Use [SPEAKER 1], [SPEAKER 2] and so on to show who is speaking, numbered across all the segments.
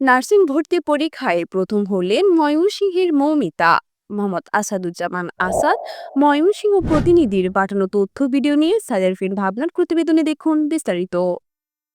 [SPEAKER 1] Nursing ভর্তি পরীক্ষায় প্রথম হলেন ময়মনসিংহের মৌমিতা, মোহাম্মদ আসাদুজ্জামান আসাদ। ময়মনসিংহ প্রতিনিধির পাঠানো তথ্য, ভিডিও নিয়ে সাজারফিন ভাবনার প্রতিবেদনে দেখুন বিস্তারিত।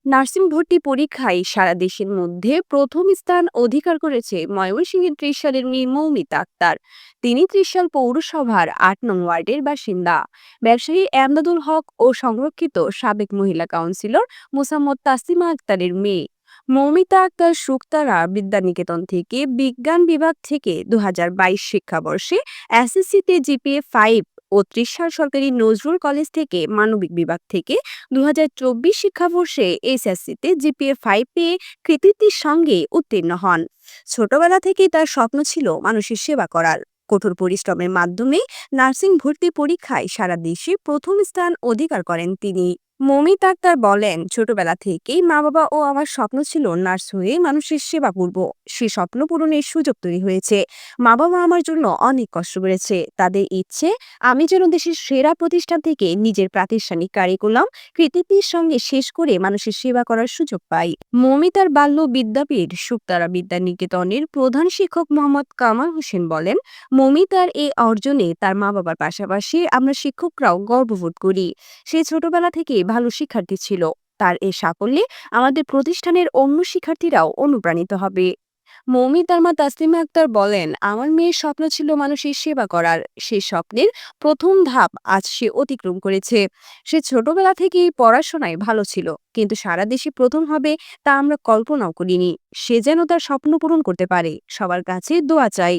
[SPEAKER 1] নার্সিং ভর্তি পরীক্ষায় সারা দেশের মধ্যে প্রথম স্থান অধিকার করেছে ময়মনসিংহের ত্রিশ সালের মেয়ে মৌমিতা আক্তার। তিনি ত্রিশাল পৌরসভার আট নং ওয়ার্ডের বাসিন্দা। ব্যবসায়ী এমদাদুল হক ও সংরক্ষিত সাবেক মহিলা কাউন্সিলর মোসাম্মদ তাসিমা আক্তারের মেয়ে। মৌমিতা আক্তার শুক্তারা বিদ্যানিকেতন থেকে বিজ্ঞান বিভাগ থেকে দু হাজার বাইশ শিক্ষাবর্ষে এসএসসিতে জিপিএ ফাইভ ও ত্রিশাল সরকারি নজরুল কলেজ থেকে মানবিক বিভাগ থেকে দু হাজার চব্বিশ শিক্ষাবর্ষে এসএসসিতে জিপিএ ফাইভ পেয়ে কৃতিত্বের সঙ্গে উত্তীর্ণ হন। ছোটবেলা থেকেই তার স্বপ্ন ছিল মানুষের সেবা করার। কঠোর পরিশ্রমের মাধ্যমে নার্সিং ভর্তি পরীক্ষায় সারা দেশে প্রথম স্থান অধিকার করেন তিনি। মমিত আক্তার বলেন, ছোটবেলা থেকেই মা বাবা ও আমার স্বপ্ন ছিল নার্স হয়ে মানুষের সেবা করব। সে স্বপ্ন পূরণের সুযোগ তৈরি হয়েছে। মা বাবা আমার জন্য অনেক কষ্ট করেছে। তাদের ইচ্ছে, আমি যেন দেশের সেরা প্রতিষ্ঠান থেকে নিজের প্রাতিষ্ঠানিক কারিকুলাম কৃতিত্বের সঙ্গে শেষ করে মানুষের সেবা করার সুযোগ পাই। মমিতার বাল্য বিদ্যাপীঠ শুক্তারা বিদ্যানিকেতনের প্রধান শিক্ষক মোহাম্মদ কামাল হোসেন বলেন মমিতার এই অর্জনে তার মা বাবার পাশাপাশি আমরা শিক্ষকরাও গর্ববোধ করি। সে ছোটবেলা থেকে ভালো শিক্ষার্থী ছিল। তার এ সাফল্যে আমাদের প্রতিষ্ঠানের অন্য শিক্ষার্থীরাও অনুপ্রাণিত হবে। মৌমিতার মা তাসলিমা আক্তার বলেন, আমার মেয়ের স্বপ্ন ছিল মানুষের সেবা করার। সে স্বপ্নের প্রথম ধাপ আজ সে অতিক্রম করেছে। সে ছোটবেলা থেকেই পড়াশোনায় ভালো ছিল, কিন্তু সারা দেশে প্রথম হবে তা আমরা কল্পনাও করিনি। সে যেন তার স্বপ্ন পূরণ করতে পারে। সবার কাছে দোয়া চাই।